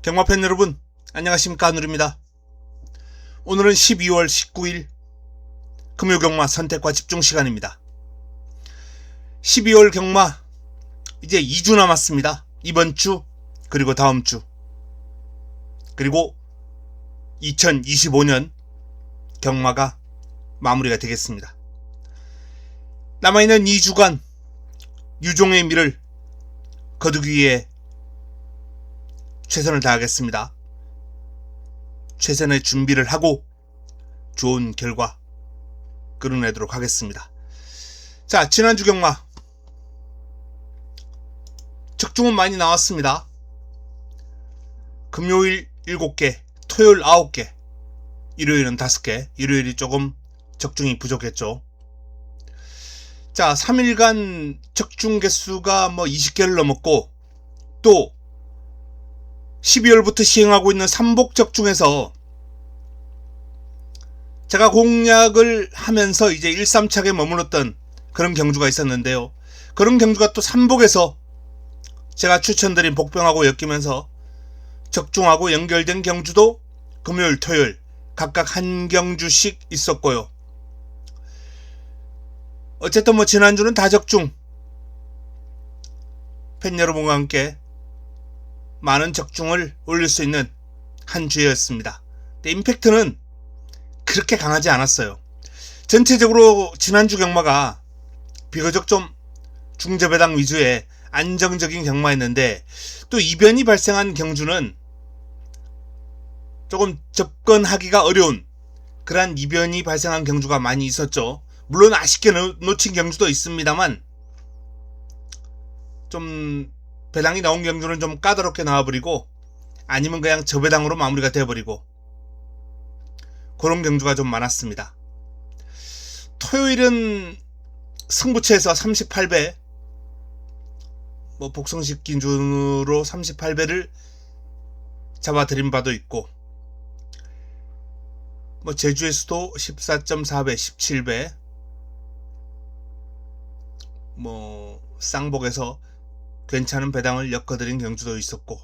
경마팬 여러분, 안녕하십니까. 누릅니다. 오늘은 12월 19일 금요 경마 선택과 집중 시간입니다. 12월 경마 이제 2주 남았습니다. 이번 주, 그리고 다음 주. 그리고 2025년 경마가 마무리가 되겠습니다. 남아있는 2주간 유종의 미를 거두기 위해 최선을 다하겠습니다. 최선의 준비를 하고 좋은 결과 끌어내도록 하겠습니다. 자, 지난주 경마. 적중은 많이 나왔습니다. 금요일 7개, 토요일 9개, 일요일은 5개, 일요일이 조금 적중이 부족했죠. 자, 3일간 적중 개수가 뭐 20개를 넘었고, 또 12월부터 시행하고 있는 삼복적 중에서 제가 공략을 하면서 이제 1, 3착에 머물렀던 그런 경주가 있었는데요. 그런 경주가 또 삼복에서 제가 추천드린 복병하고 엮이면서 적중하고 연결된 경주도 금요일, 토요일 각각 한 경주씩 있었고요. 어쨌든 뭐 지난주는 다 적중. 팬 여러분과 함께 많은 적중을 올릴 수 있는 한 주였습니다. 임팩트는 그렇게 강하지 않았어요. 전체적으로 지난주 경마가 비교적 좀 중저배당 위주의 안정적인 경마였는데 또 이변이 발생한 경주는 조금 접근하기가 어려운 그러한 이변이 발생한 경주가 많이 있었죠. 물론 아쉽게 놓친 경주도 있습니다만 좀 배당이 나온 경주는 좀 까다롭게 나와버리고 아니면 그냥 저배당으로 마무리가 되어버리고 그런 경주가 좀 많았습니다. 토요일은 승부처에서 38배 뭐 복성식 기준으로 38배를 잡아드린 바도 있고 뭐 제주에서도 14.4배, 17배 뭐 쌍복에서 괜찮은 배당을 엮어드린 경주도 있었고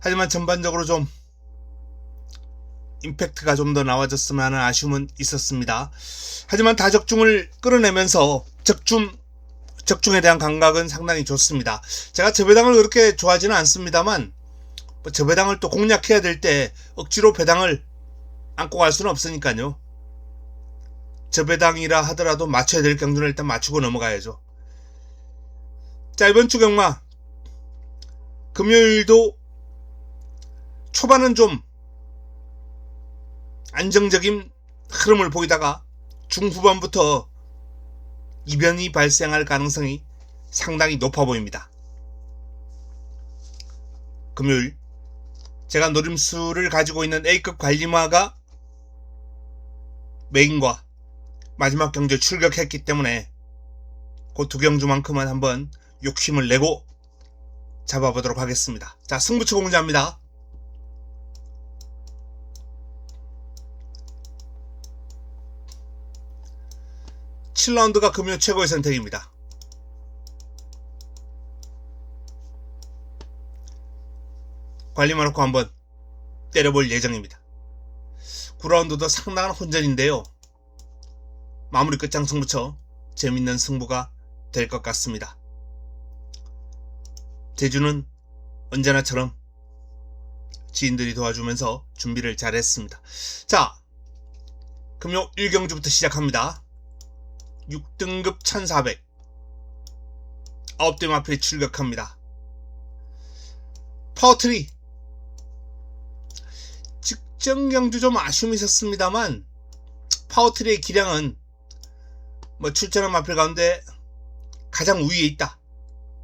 하지만 전반적으로 좀 임팩트가 좀 더 나와졌으면 하는 아쉬움은 있었습니다. 하지만 다적중을 끌어내면서 적중 적중에 대한 감각은 상당히 좋습니다. 제가 저배당을 그렇게 좋아하지는 않습니다만 뭐 저배당을 또 공략해야 될 때 억지로 배당을 안고 갈 수는 없으니까요. 저배당이라 하더라도 맞춰야 될 경주는 일단 맞추고 넘어가야죠. 자, 이번 주 경마. 금요일도 초반은 좀 안정적인 흐름을 보이다가 중후반부터 이변이 발생할 가능성이 상당히 높아 보입니다. 금요일 제가 노림수를 가지고 있는 A급 관리마가 메인과 마지막 경주 출격했기 때문에 그 두 경주만큼은 한번 욕심을 내고 잡아보도록 하겠습니다. 자, 승부처 공개합니다. (7라운드가) 금요 최고의 선택입니다. 관리만 놓고 한번 때려볼 예정입니다. 9라운드도 상당한 혼전인데요. 마무리 끝장 승부처 재밌는 승부가 될 것 같습니다. 제주는 언제나처럼 지인들이 도와주면서 준비를 잘했습니다. 자, 금요 1경주부터 시작합니다. 6등급 1400 9대 마필이 출격합니다. 파워트리 직전 경주 좀 아쉬움이 있었습니다만 파워트리의 기량은 뭐 출전한 마필 가운데 가장 우위에 있다.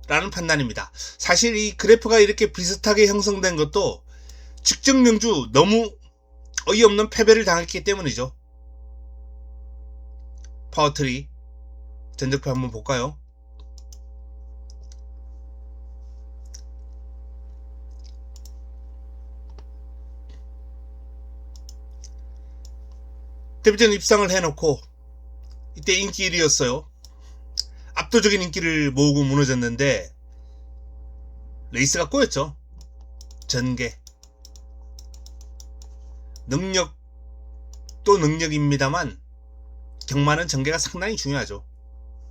라는 판단입니다. 사실 이 그래프가 이렇게 비슷하게 형성된 것도 직전 경주 너무 어이없는 패배를 당했기 때문이죠. 파워트리 전적표 한번 볼까요? 데뷔전 입상을 해놓고 이때 인기 1위였어요. 압도적인 인기를 모으고 무너졌는데 레이스가 꼬였죠. 전개 능력도 능력입니다만 경마는 전개가 상당히 중요하죠.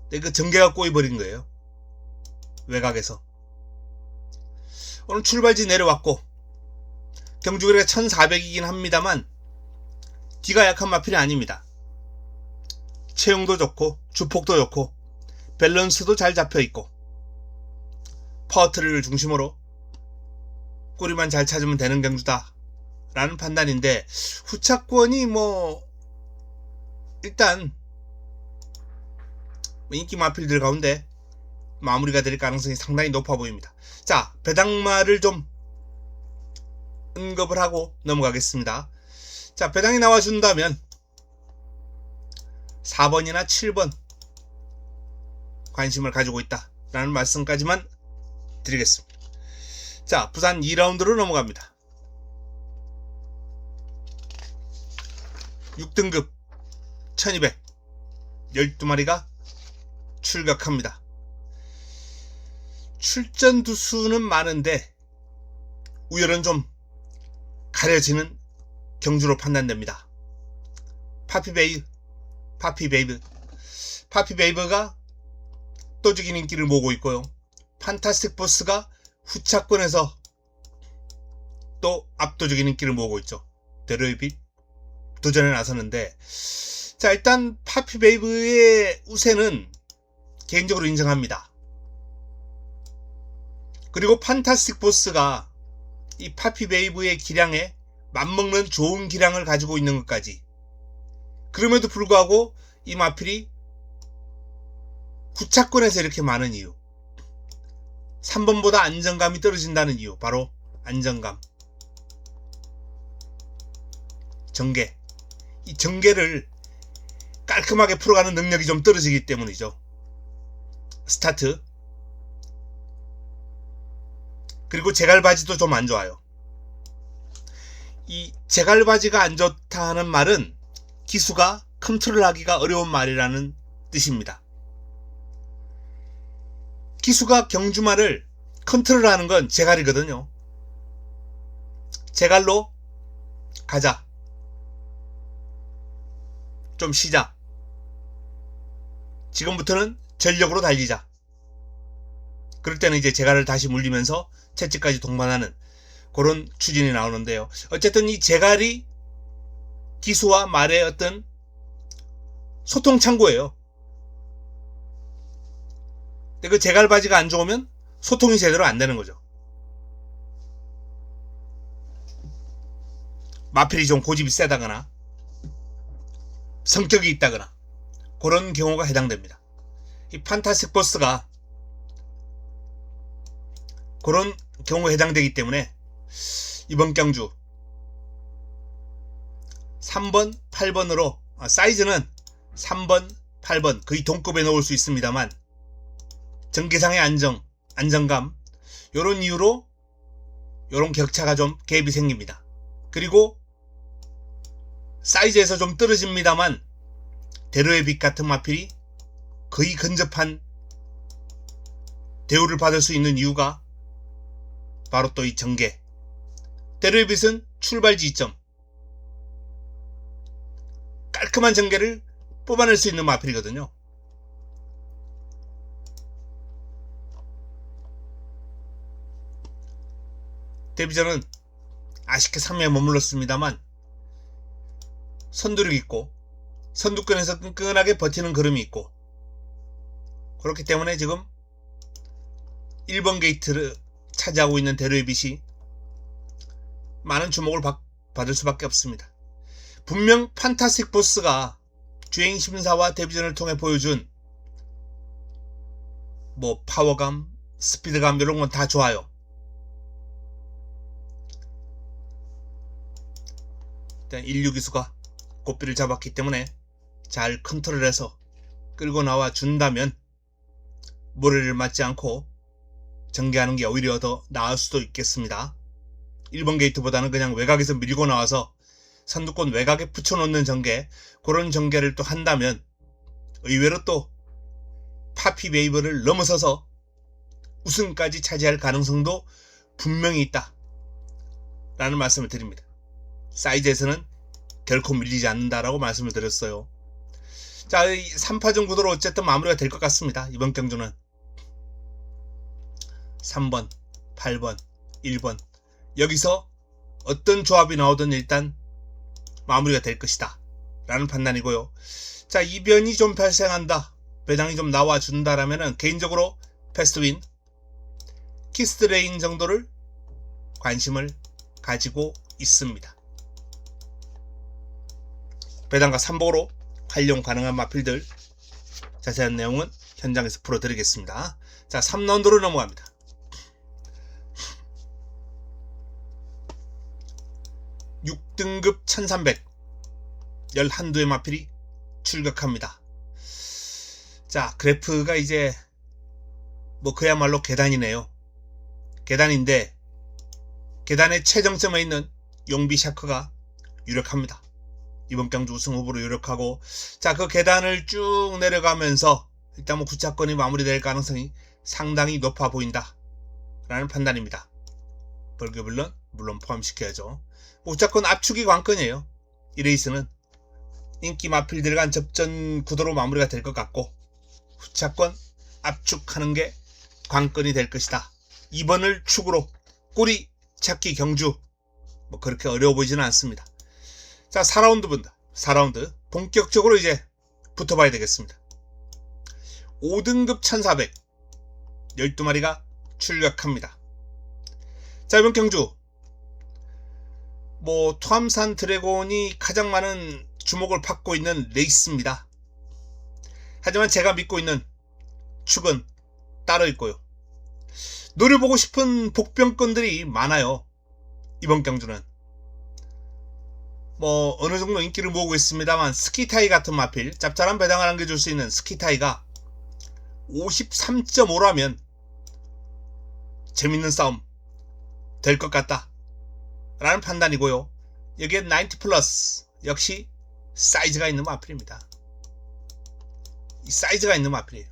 근데 그 전개가 꼬이버린 거예요. 외곽에서. 오늘 출발지 내려왔고 경주거리가 1400이긴 합니다만 뒤가 약한 마필이 아닙니다. 체형도 좋고 주폭도 좋고 밸런스도 잘 잡혀 있고 퍼트를 중심으로 꼬리만 잘 찾으면 되는 경주다 라는 판단인데 후차권이 뭐 일단 뭐 인기 마필들 가운데 마무리가 될 가능성이 상당히 높아 보입니다. 자 배당마를 좀 언급을 하고 넘어가겠습니다. 자 배당이 나와준다면 4번이나 7번 관심을 가지고 있다 라는 말씀까지만 드리겠습니다. 자 부산 2라운드로 넘어갑니다. 6등급 1200 12마리가 출격합니다. 출전 두수는 많은데 우열은 좀 가려지는 경주로 판단됩니다. 파피베이, 파피베이브, 파피베이브가 압도적인 인기를 모으고 있고요. 판타스틱 보스가 후차권에서 또 압도적인 인기를 모으고 있죠. 데르빗 도전에 나서는데 자 일단 파피 베이브의 우세는 개인적으로 인정합니다. 그리고 판타스틱 보스가 이 파피 베이브의 기량에 맞먹는 좋은 기량을 가지고 있는 것까지 그럼에도 불구하고 이 마필이 구차권에서 이렇게 많은 이유. 3번보다 안정감이 떨어진다는 이유. 바로 안정감. 전개. 이 전개를 깔끔하게 풀어가는 능력이 좀 떨어지기 때문이죠. 스타트. 그리고 제갈바지도 좀 안 좋아요. 이 제갈바지가 안 좋다는 말은 기수가 컨트롤하기가 어려운 말이라는 뜻입니다. 기수가 경주말을 컨트롤하는 건 제갈이거든요. 제갈로 가자. 좀 쉬자. 지금부터는 전력으로 달리자. 그럴 때는 이제 제갈을 다시 물리면서 채찍까지 동반하는 그런 추진이 나오는데요. 어쨌든 이 제갈이 기수와 말의 어떤 소통 창구예요. 근데 그 제갈 바지가 안 좋으면 소통이 제대로 안 되는 거죠. 마필이 좀 고집이 세다거나 성격이 있다거나 그런 경우가 해당됩니다. 이 판타스틱 보스가 그런 경우에 해당되기 때문에 이번 경주 3번, 8번으로 아, 사이즈는 3번, 8번 거의 동급에 넣을 수 있습니다만 전개상의 안정, 안정감 이런 이유로 이런 격차가 좀 갭이 생깁니다. 그리고 사이즈에서 좀 떨어집니다만 대로의 빛 같은 마필이 거의 근접한 대우를 받을 수 있는 이유가 바로 또 이 전개. 데르빗은 출발 지점. 깔끔한 전개를 뽑아낼 수 있는 마필이거든요. 데비전은 아쉽게 3위에 머물렀습니다만 선두력 있고 선두권에서 끈끈하게 버티는 그름이 있고 그렇기 때문에 지금 1번 게이트를 차지하고 있는 데르빗이 많은 주목을 받, 받을 수밖에 없습니다. 분명 판타스틱 보스가 주행 심사와 데뷔전을 통해 보여준 뭐 파워감, 스피드감 이런 건 다 좋아요. 일단 16기수가 고삐를 잡았기 때문에 잘 컨트롤해서 끌고 나와 준다면 모래를 맞지 않고 전개하는 게 오히려 더 나을 수도 있겠습니다. 1번 게이트보다는 그냥 외곽에서 밀고 나와서 선두권 외곽에 붙여놓는 전개 그런 전개를 또 한다면 의외로 또 파피 베이버를 넘어서서 우승까지 차지할 가능성도 분명히 있다. 라는 말씀을 드립니다. 사이즈에서는 결코 밀리지 않는다라고 말씀을 드렸어요. 자, 이 3파전 구도로 어쨌든 마무리가 될 것 같습니다. 이번 경주는. 3번, 8번, 1번. 여기서 어떤 조합이 나오든 일단 마무리가 될 것이다. 라는 판단이고요. 자, 이변이 좀 발생한다. 배당이 좀 나와준다라면은 개인적으로 패스트윈, 키스드레인 정도를 관심을 가지고 있습니다. 배당과 삼복으로 활용 가능한 마필들 자세한 내용은 현장에서 풀어드리겠습니다. 자, 3라운드로 넘어갑니다. 육등급 1300 11두의 마필이 출격합니다. 자, 그래프가 이제 뭐 그야말로 계단이네요. 계단인데 계단의 최정점에 있는 용비 샤크가 유력합니다. 이번 경주 우승 후보로 유력하고 자 그 계단을 쭉 내려가면서 일단 뭐 구차권이 마무리될 가능성이 상당히 높아 보인다 라는 판단입니다. 벌교불론 물론 포함시켜야죠. 무조건 압축이 관건이에요. 이 레이스는 인기 마필들 간 접전 구도로 마무리가 될 것 같고 후차권 압축하는 게 관건이 될 것이다. 2번을 축으로 꼬리 찾기 경주 뭐 그렇게 어려워 보이지는 않습니다. 자 4라운드 분다. 4라운드 본격적으로 이제 붙어봐야 되겠습니다. 5등급 1400 12마리가 출격합니다. 자 이번 경주 뭐 토암산 드래곤이 가장 많은 주목을 받고 있는 레이스입니다. 하지만 제가 믿고 있는 축은 따로 있고요. 노려보고 싶은 복병권들이 많아요. 이번 경주는. 뭐 어느 정도 인기를 모으고 있습니다만 스키타이 같은 마필 짭짤한 배당을 안겨줄 수 있는 스키타이가 53.5라면 재밌는 싸움 될 것 같다 라는 판단이고요. 여기에 90 플러스 역시 사이즈가 있는 마필입니다. 이 사이즈가 있는 마필이에요.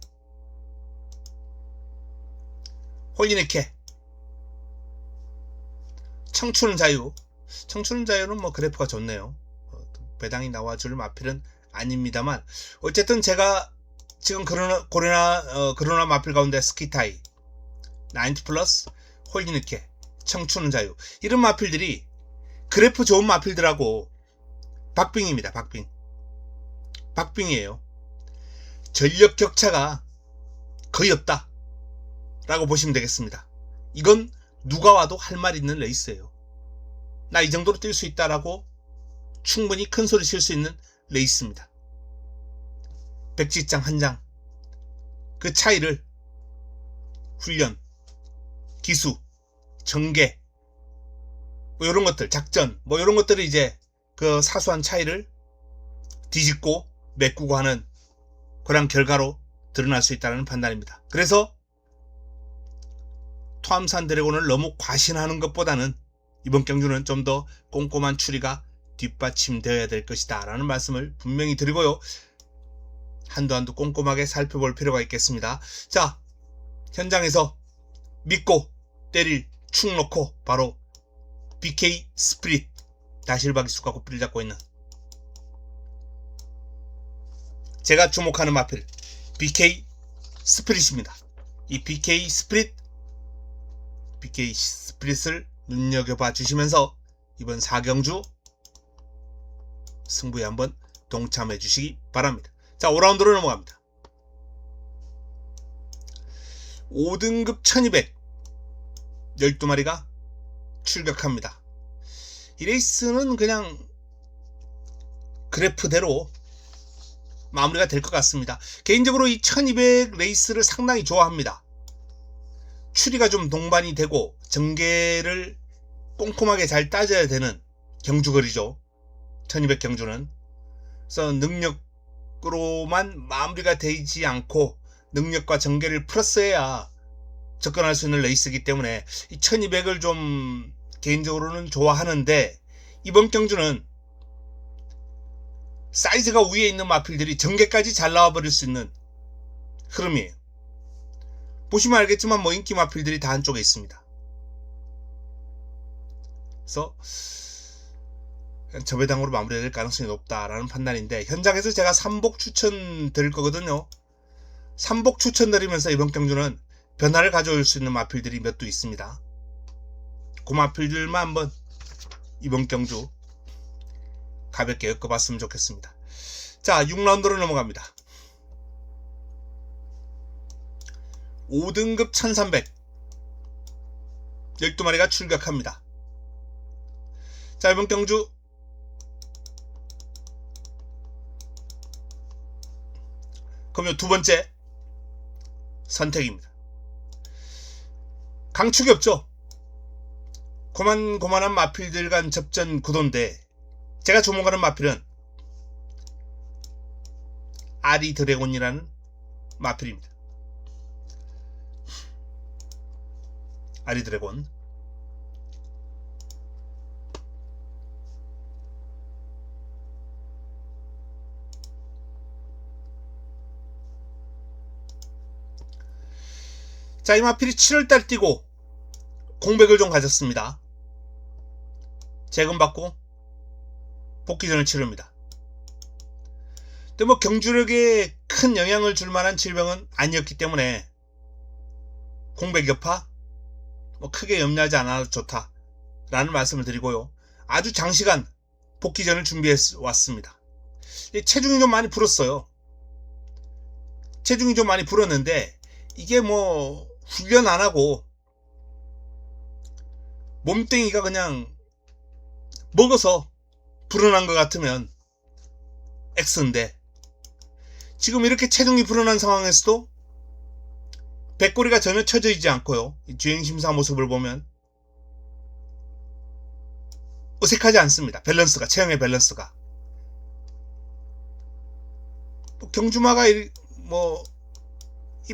홀리네케. 청춘 자유 청춘 자유는 뭐 그래프가 좋네요. 어, 배당이 나와줄 마필은 아닙니다만 어쨌든 제가 지금 그러나 고르나 어, 그러나 마필 가운데 스키타이, 90 플러스, 홀리느케, 청춘 자유 이런 마필들이 그래프 좋은 마필들하고 박빙입니다. 박빙. 박빙이에요. 전력 격차가 거의 없다. 라고 보시면 되겠습니다. 이건 누가 와도 할 말 있는 레이스예요. 나 이 정도로 뛸 수 있다라고 충분히 큰 소리 칠 수 있는 레이스입니다. 백지장 한 장. 그 차이를 훈련, 기수, 전개, 뭐 이런 것들, 작전, 뭐 이런 것들을 이제 그 사소한 차이를 뒤집고 메꾸고 하는 그런 결과로 드러날 수 있다는 판단입니다. 그래서 토암산 드래곤을 너무 과신하는 것보다는 이번 경주는 좀 더 꼼꼼한 추리가 뒷받침되어야 될 것이다 라는 말씀을 분명히 드리고요. 한두 한두 꼼꼼하게 살펴볼 필요가 있겠습니다. 자, 현장에서 믿고 때릴 축 놓고 바로 BK 스프릿 다실바기 수가 고삐를 잡고 있는 제가 주목하는 마필 BK 스프릿입니다. 이 BK 스프릿 BK 스프릿을 눈여겨봐 주시면서 이번 4경주 승부에 한번 동참해 주시기 바랍니다. 자, 5라운드로 넘어갑니다. 5등급 1200 12마리가 출격합니다. 이 레이스는 그냥 그래프대로 마무리가 될 것 같습니다. 개인적으로 이 1200 레이스를 상당히 좋아합니다. 추리가 좀 동반이 되고 전개를 꼼꼼하게 잘 따져야 되는 경주거리죠. 1200 경주는. 그래서 능력으로만 마무리가 되지 않고 능력과 전개를 플러스해야 접근할 수 있는 레이스이기 때문에 이 1200을 좀 개인적으로는 좋아하는데 이번 경주는 사이즈가 위에 있는 마필들이 전개까지 잘 나와버릴 수 있는 흐름이에요. 보시면 알겠지만 뭐 인기 마필들이 다 한쪽에 있습니다. 그래서 저배당으로 마무리될 가능성이 높다라는 판단인데 현장에서 제가 삼복 추천 드릴 거거든요. 삼복 추천 드리면서 이번 경주는 변화를 가져올 수 있는 마필들이 몇 두 있습니다. 그 마필들만 한번 이번 경주 가볍게 엮어봤으면 좋겠습니다. 자, 6라운드로 넘어갑니다. 5등급 1300 12마리가 출격합니다. 자, 이번 경주 그러면 두 번째 선택입니다. 강축이 없죠. 고만고만한 마필들 간 접전 구도인데 제가 주목하는 마필은 아리 드래곤이라는 마필입니다. 아리 드래곤 자, 이 마필이 7월달 뛰고 공백을 좀 가졌습니다. 재금 받고 복귀전을 치릅니다. 근데 뭐 경주력에 큰 영향을 줄 만한 질병은 아니었기 때문에 공백 여파 뭐 크게 염려하지 않아도 좋다 라는 말씀을 드리고요. 아주 장시간 복귀전을 준비해 왔습니다. 체중이 좀 많이 불었어요. 체중이 좀 많이 불었는데 이게 뭐 훈련 안 하고 몸뚱이가 그냥 먹어서 불어난 것 같으면 X인데 지금 이렇게 체중이 불어난 상황에서도 배꼬리가 전혀 쳐져 있지 않고요. 이 주행심사 모습을 보면 어색하지 않습니다. 밸런스가 체형의 밸런스가 뭐 경주마가 이- 뭐이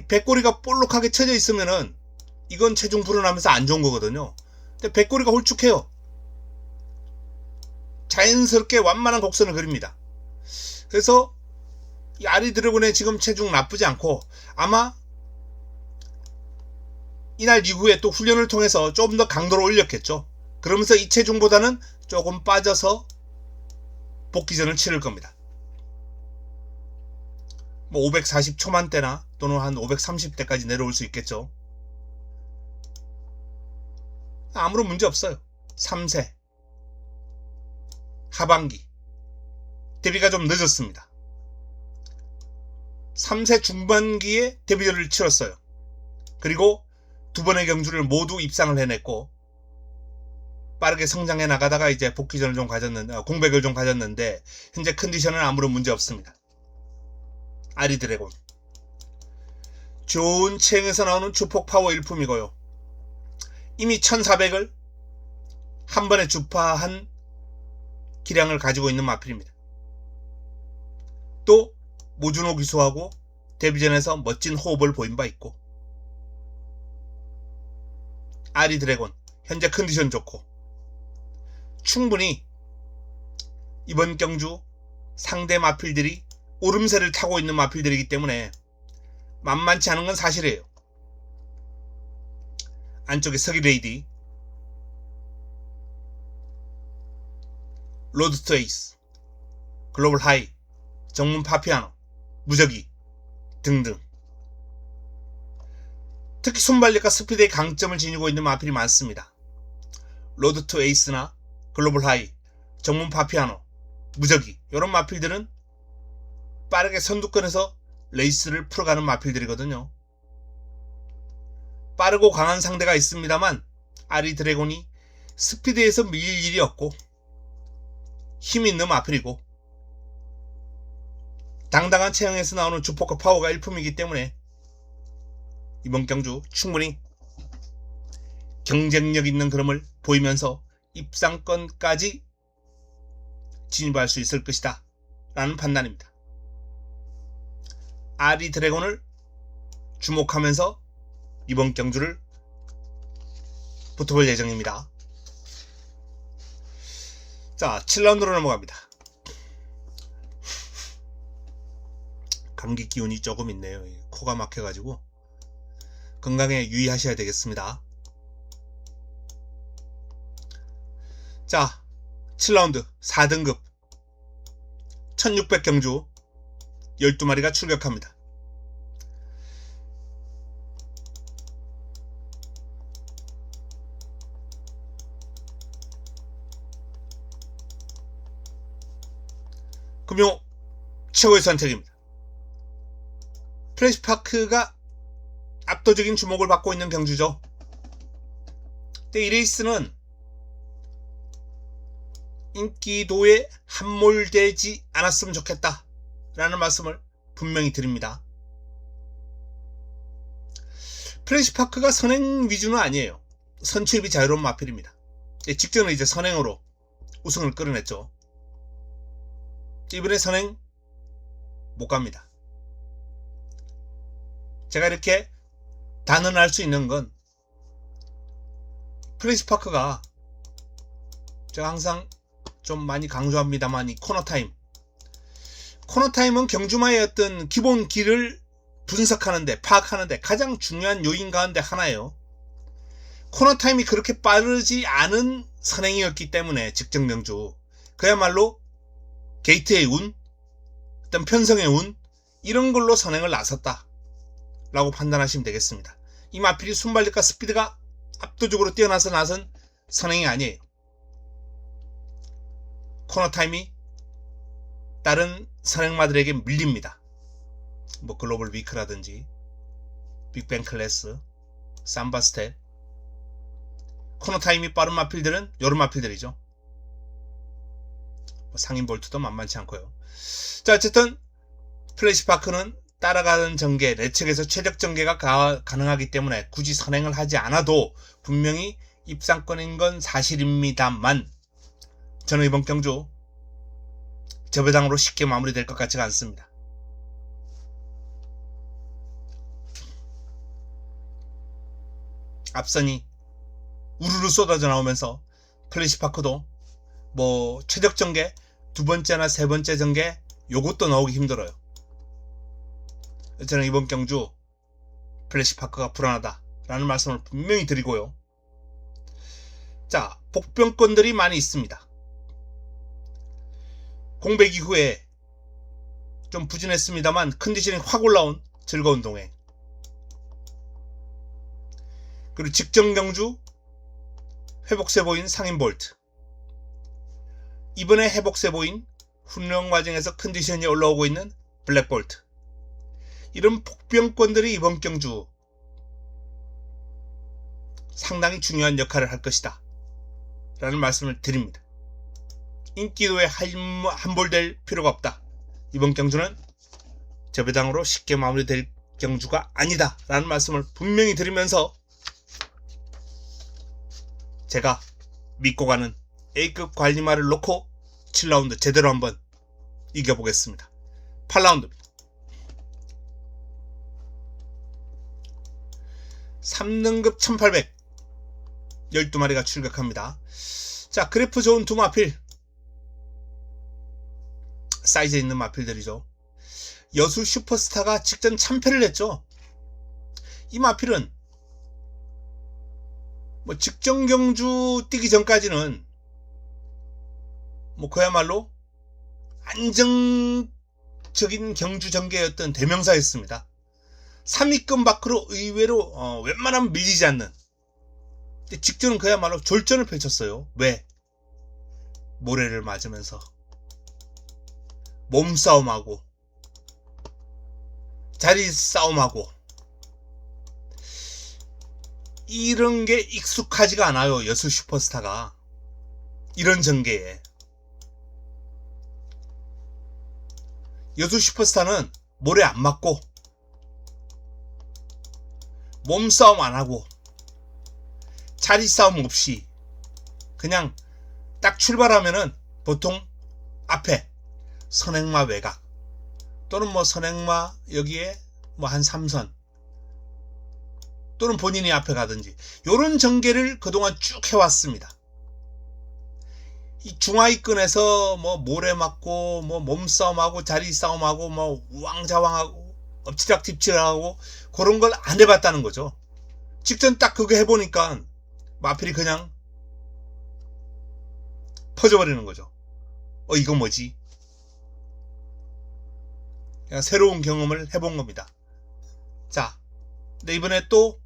배꼬리가 볼록하게 쳐져 있으면은 이건 체중 불어나면서 안 좋은 거거든요. 근데 배꼬리가 홀쭉해요. 자연스럽게 완만한 곡선을 그립니다. 그래서 이 아리 드래곤의 지금 체중 나쁘지 않고 아마 이날 이후에 또 훈련을 통해서 조금 더 강도를 올렸겠죠. 그러면서 이 체중보다는 조금 빠져서 복귀전을 치를 겁니다. 뭐 540초만대나 또는 한 530대까지 내려올 수 있겠죠. 아무런 문제 없어요. 3세 하반기 데뷔가 좀 늦었습니다. 3세 중반기에 데뷔전을 치렀어요. 그리고 두 번의 경주를 모두 입상을 해냈고 빠르게 성장해 나가다가 이제 복귀전을 좀 가졌는데 어, 공백을 좀 가졌는데 현재 컨디션은 아무런 문제 없습니다. 아리 드래곤 좋은 체형에서 나오는 주폭 파워 일품이고요. 이미 1400을 한 번에 주파한 기량을 가지고 있는 마필입니다. 또 모준호 기수하고 데뷔전에서 멋진 호흡을 보인 바 있고 아리 드래곤. 현재 컨디션 좋고. 충분히 이번 경주 상대 마필들이 오름세를 타고 있는 마필들이기 때문에 만만치 않은 건 사실이에요. 안쪽에 서기 레이디. 로드 투 에이스. 글로벌 하이. 정문 파피아노. 무적이. 등등 특히 순발력과 스피드의 강점을 지니고 있는 마필이 많습니다. 로드 투 에이스나 글로벌 하이, 정문 파피아노, 무적이 이런 마필들은 빠르게 선두권에서 레이스를 풀어가는 마필들이거든요. 빠르고 강한 상대가 있습니다만 아리 드래곤이 스피드에서 밀릴 일이 없고 힘 있는 마필이고 당당한 체형에서 나오는 주포과 파워가 일품이기 때문에 이번 경주 충분히 경쟁력 있는 그림을 보이면서 입상권까지 진입할 수 있을 것이다. 라는 판단입니다. 아리 드래곤을 주목하면서 이번 경주를 붙어볼 예정입니다. 자, 7라운드로 넘어갑니다. 감기 기운이 조금 있네요. 코가 막혀가지고 건강에 유의하셔야 되겠습니다. 자, 7라운드 4등급 1600 경주 12마리가 출격합니다. 금요 최고의 선택입니다. 플래시파크가 압도적인 주목을 받고 있는 경주죠. 근데 이 레이스는 인기도에 함몰되지 않았으면 좋겠다. 라는 말씀을 분명히 드립니다. 플래시파크가 선행 위주는 아니에요. 선취입이 자유로운 마필입니다. 예, 직전에 이제 선행으로 우승을 끌어냈죠. 이번에 선행 못 갑니다. 제가 이렇게 단언할 수 있는 건 플래시파크가 제가 항상 좀 많이 강조합니다만 이 코너 타임. 코너 타임은 경주마의 어떤 기본 길을 분석하는데 파악하는데 가장 중요한 요인 가운데 하나예요. 코너 타임이 그렇게 빠르지 않은 선행이었기 때문에 직전 경주. 그야말로 게이트의 운 어떤 편성의 운 이런 걸로 선행을 나섰다 라고 판단하시면 되겠습니다. 이 마필이 순발력과 스피드가 압도적으로 뛰어나서 나선 선행이 아니에요. 코너 타임이 다른 선행마들에게 밀립니다. 뭐 글로벌 위크라든지 빅뱅 클래스, 삼바 스텝 코너 타임이 빠른 마필들은 요런 마필들이죠. 뭐 상인 볼트도 만만치 않고요. 자 어쨌든 플래시 파크는 따라가는 전개, 내측에서 최적 전개가 가, 가 능하기 때문에 굳이 선행을 하지 않아도 분명히 입상권인 건 사실입니다만 저는 이번 경주 저배당으로 쉽게 마무리될 것 같지가 않습니다. 앞선이 우르르 쏟아져 나오면서 플래시파크도 뭐 최적 전개 두 번째나 세 번째 전개 요것도 나오기 힘들어요. 저는 이번 경주 플래시파크가 불안하다 라는 말씀을 분명히 드리고요. 자, 복병권들이 많이 있습니다. 공백 이후에 좀 부진했습니다만 컨디션이 확 올라온 즐거운 동행. 그리고 직전 경주 회복세 보인 상인 볼트. 이번에 회복세 보인 훈련 과정에서 컨디션이 올라오고 있는 블랙 볼트. 이런 폭병권들이 이번 경주 상당히 중요한 역할을 할 것이다. 라는 말씀을 드립니다. 인기도에 함몰될 필요가 없다. 이번 경주는 저배당으로 쉽게 마무리될 경주가 아니다. 라는 말씀을 분명히 드리면서 제가 믿고 가는 A급 관리마를 놓고 7라운드 제대로 한번 이겨보겠습니다. 8라운드입니다. 3등급 1800 12마리가 출격합니다. 자 그래프 좋은 두 마필 사이즈 있는 마필들이죠. 여수 슈퍼스타가 직전 참패를 했죠. 이 마필은 뭐 직전 경주 뛰기 전까지는 뭐 그야말로 안정적인 경주 전개였던 대명사였습니다. 3위권 밖으로 의외로 어, 웬만하면 밀리지 않는 직전은 그야말로 졸전을 펼쳤어요. 왜? 모래를 맞으면서 몸싸움하고 자리 싸움하고 이런 게 익숙하지가 않아요. 여수 슈퍼스타가 이런 전개에 여수 슈퍼스타는 모래 안 맞고 몸싸움 안 하고 자리 싸움 없이 그냥 딱 출발하면은 보통 앞에 선행마 외곽 또는 뭐 선행마 여기에 뭐 한 3선 또는 본인이 앞에 가든지 요런 전개를 그동안 쭉 해왔습니다. 이 중하위권에서 뭐 모래 맞고 뭐 몸싸움하고 자리 싸움하고 뭐 우왕좌왕하고 엎치락 뒤치락하고 그런 걸 안 해봤다는 거죠. 직전 딱 그거 해보니까 마필이 그냥 퍼져버리는 거죠. 어, 이거 뭐지? 그냥 새로운 경험을 해본 겁니다. 자, 근데 이번에 또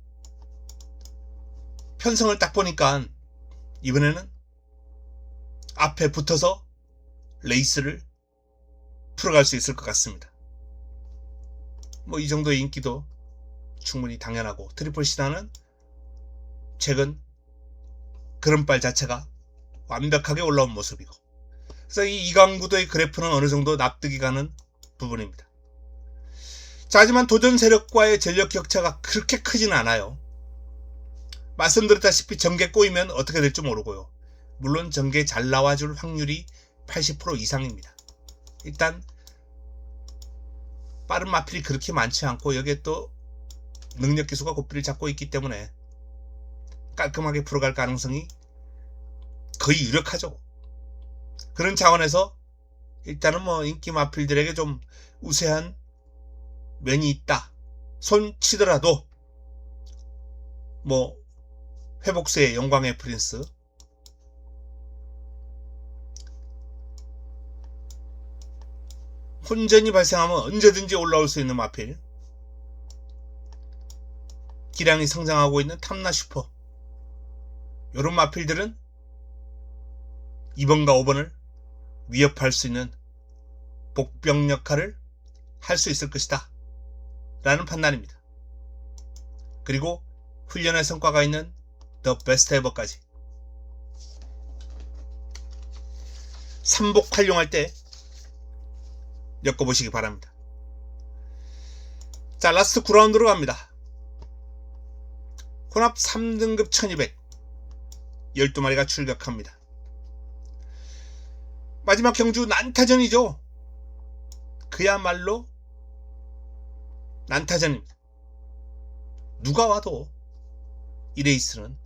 편성을 딱 보니까 이번에는 앞에 붙어서 레이스를 풀어갈 수 있을 것 같습니다. 뭐 이 정도의 인기도 충분히 당연하고 트리플 시나는 최근 그런빨 자체가 완벽하게 올라온 모습이고 그래서 이 이강구도의 그래프는 어느 정도 납득이 가는 부분입니다. 자, 하지만 도전 세력과의 전력 격차가 그렇게 크지는 않아요. 말씀드렸다시피 전개 꼬이면 어떻게 될지 모르고요. 물론 전개 잘 나와줄 확률이 80% 이상입니다. 일단 빠른 마필이 그렇게 많지 않고 여기에 또 능력 기수가 고삐를 잡고 있기 때문에 깔끔하게 풀어갈 가능성이 거의 유력하죠. 그런 차원에서 일단은 뭐 인기 마필들에게 좀 우세한 면이 있다. 손 치더라도 뭐 회복세의 영광의 프린스 혼전이 발생하면 언제든지 올라올 수 있는 마필. 기량이 성장하고 있는 탐나 슈퍼. 요런 마필들은 2번과 5번을 위협할 수 있는 복병 역할을 할 수 있을 것이다. 라는 판단입니다. 그리고 훈련의 성과가 있는 더 베스트 에버까지. 3복 활용할 때 엮어보시기 바랍니다. 자, 라스트 9라운드로 갑니다. 혼합 3등급 1200 12마리가 출격합니다. 마지막 경주 난타전이죠. 그야말로 난타전입니다. 누가 와도 이 레이스는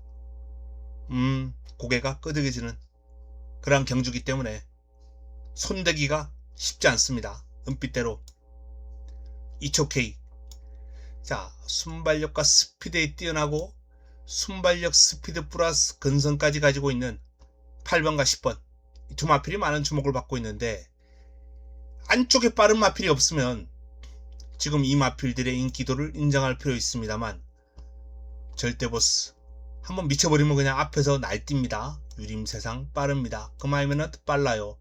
음 고개가 끄덕여지는 그런 경주기 때문에 손대기가 쉽지 않습니다. 은빛대로. 2초 K 자 순발력과 스피드에 뛰어나고 순발력 스피드 플러스 근성까지 가지고 있는 8번과 10번. 이두 마필이 많은 주목을 받고 있는데 안쪽에 빠른 마필이 없으면 지금 이 마필들의 인기도를 인정할 필요 있습니다만 절대 보스 한번 미쳐버리면 그냥 앞에서 날뜁니다. 유림세상 빠릅니다. 그만이면 빨라요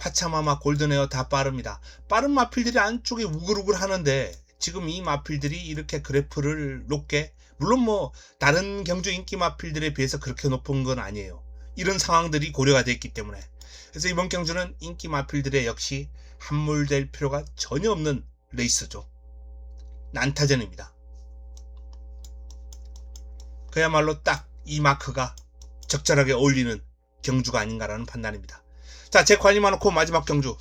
파차마마 골든에어 다 빠릅니다 빠른 마필들이 안쪽에 우글우글 하는데 지금 이 마필들이 이렇게 그래프를 높게 물론 뭐 다른 경주 인기 마필들에 비해서 그렇게 높은 건 아니에요 이런 상황들이 고려가 되어 있기 때문에 그래서 이번 경주는 인기 마필들의 역시 함몰될 필요가 전혀 없는 레이스죠. 난타전입니다. 그야말로 딱 이 마크가 적절하게 어울리는 경주가 아닌가라는 판단입니다. 자, 제 관리만 놓고 마지막 경주.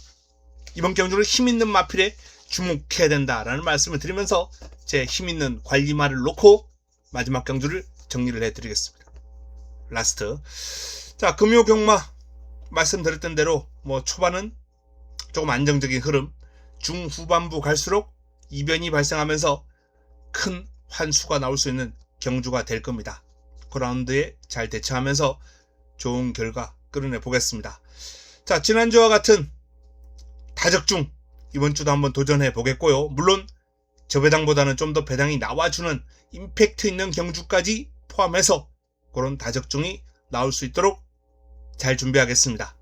이번 경주는 힘있는 마필에 주목해야 된다라는 말씀을 드리면서 제 힘있는 관리말을 놓고 마지막 경주를 정리를 해드리겠습니다. 라스트. 자, 금요 경마 말씀드렸던 대로 뭐 초반은 조금 안정적인 흐름, 중후반부 갈수록 이변이 발생하면서 큰 환수가 나올 수 있는 경주가 될 겁니다. 그라운드에 잘 대처하면서 좋은 결과 끌어내 보겠습니다. 자, 지난주와 같은 다적중 이번 주도 한번 도전해 보겠고요. 물론 저 배당보다는 좀 더 배당이 나와주는 임팩트 있는 경주까지 포함해서 그런 다적중이 나올 수 있도록 잘 준비하겠습니다.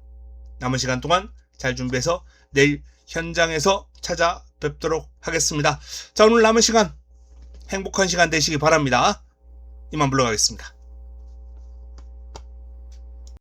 남은 시간 동안 잘 준비해서 내일 현장에서 찾아뵙도록 하겠습니다. 자, 오늘 남은 시간 행복한 시간 되시기 바랍니다. 이만 물러가겠습니다.